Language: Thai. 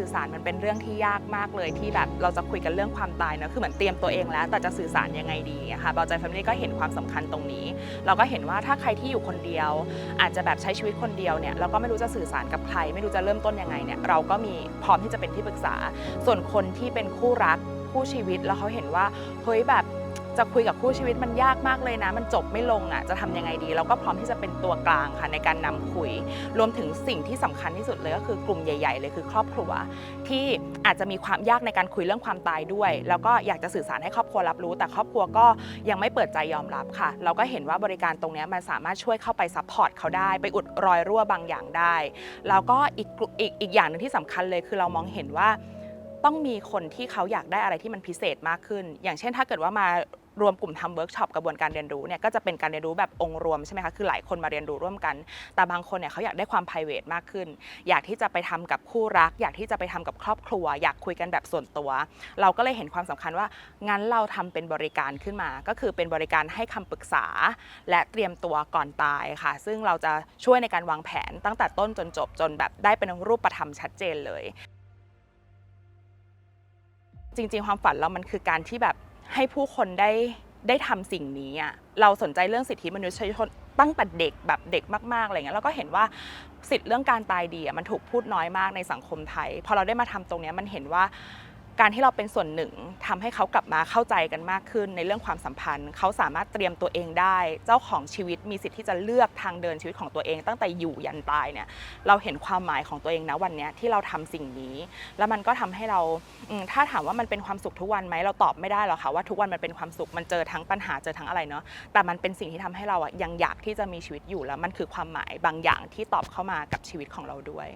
สื่อสารมันเป็นเรื่องที่ยากมากเลยที่แบบเราจะคุยกันเรื่องความตายเนอะคือเหมือนเตรียมตัวเองแล้ว แต่จะสื่อสารยังไงดีอะค่ะบอลใจแฟมิลี่ก็เห็นความสำคัญตรงนี้ เราก็เห็นว่าถ้าใครที่อยู่คนเดียว อาจจะแบบใช้ชีวิตคนเดียวเนี่ยเราก็ไม่รู้จะสื่อสารกับใคร ไม่รู้จะเริ่มต้นยังไงเนี่ยเราก็มีพร้อมที่จะเป็นที่ปรึกษา ส่วนคนที่เป็นคู่รักคู่ชีวิตแล้วเขาเห็นว่าเฮ้ยแบบ จะคุยกับคู่ชีวิตมันยากมากเลยนะ มันจบไม่ลงอะจะทำยังไงดี เราก็พร้อมที่จะเป็นตัวกลางค่ะในการนำคุย รวมถึงสิ่งที่สำคัญที่สุดเลยก็คือกลุ่มใหญ่ ๆ เลยคือครอบครัว ที่อาจจะมีความยากในการคุยเรื่องความตายด้วย แล้วก็อยากจะสื่อสารให้ครอบครัวรับรู้ แต่ครอบครัวก็ยังไม่เปิดใจยอมรับค่ะ เราก็เห็นว่าบริการตรงนี้มันสามารถช่วยเข้าไปซัพพอร์ตเขาได้ ไปอุดรอยรั่วบางอย่างได้ แล้วก็อีกอีกอีกอย่างหนึ่งที่สำคัญเลยคือเรามองเห็นว่าต้องมีคนที่เขาอยากได้อะไรที่มันพิเศษมากขึ้น อย่างเช่นถ้าเกิดว่ามา รวมกลุ่มทำเวิร์กช็อปกระบวนการเรียนรู้เนี่ยก็จะเป็นการเรียนรู้แบบองค์รวมใช่ไหมคะคือหลายคนมาเรียนรู้ร่วมกัน แต่บางคนเนี่ยเขาอยากได้ความ p r i v a t มากขึ้น อยากที่จะไปทำกับคู่รัก อยากที่จะไปทำกับครอบครัว อยากคุยกันแบบส่วนตัว เราก็เลยเห็นความสำคัญว่างั้นเราทำเป็นบริการขึ้นมา ก็คือเป็นบริการให้คำปรึกษา และเตรียมตัวก่อนตายค่ะ ซึ่งเราจะช่วยในการวางแผนตั้งแต่ต้นจนจบจนแบบได้เป็นรูปธรรมชัดเจนเลย จริงๆ ความฝันเรามันคือการที่แบบ ให้ผู้คนได้ได้ทำสิ่งนี้อะเราสนใจเรื่องสิทธิมนุษยชนตั้งแต่เด็กแบบเด็กมากๆอะไรเงี้ยแล้วก็เห็นว่าสิทธิ์เรื่องการตายดีอะมันถูกพูดน้อยมากในสังคมไทย พอเราได้มาทำตรงเนี้ยมันเห็นว่า การที่เราเป็นส่วนหนึ่งทำให้เขากลับมาเข้าใจกันมากขึ้นในเรื่องความสัมพันธ์ เขาสามารถเตรียมตัวเองได้ เจ้าของชีวิตมีสิทธิ์ที่จะเลือกทางเดินชีวิตของตัวเอง ตั้งแต่อยู่ยันตายเนี่ยเราเห็นความหมายของตัวเองนะวันนี้ที่เราทำสิ่งนี้ แล้วมันก็ทำให้เราถ้าถามว่ามันเป็นความสุขทุกวันไหมเราตอบไม่ได้หรอกค่ะว่าทุกวันมันเป็นความสุขมันเจอทั้งปัญหาเจอทั้งอะไรเนาะแต่มันเป็นสิ่งที่ทำให้เราอะยังอยากที่จะมีชีวิตอยู่แล้วมันคือความหมายบางอย่างที่ตอบเข้ามากับชีวิตของเราด้วย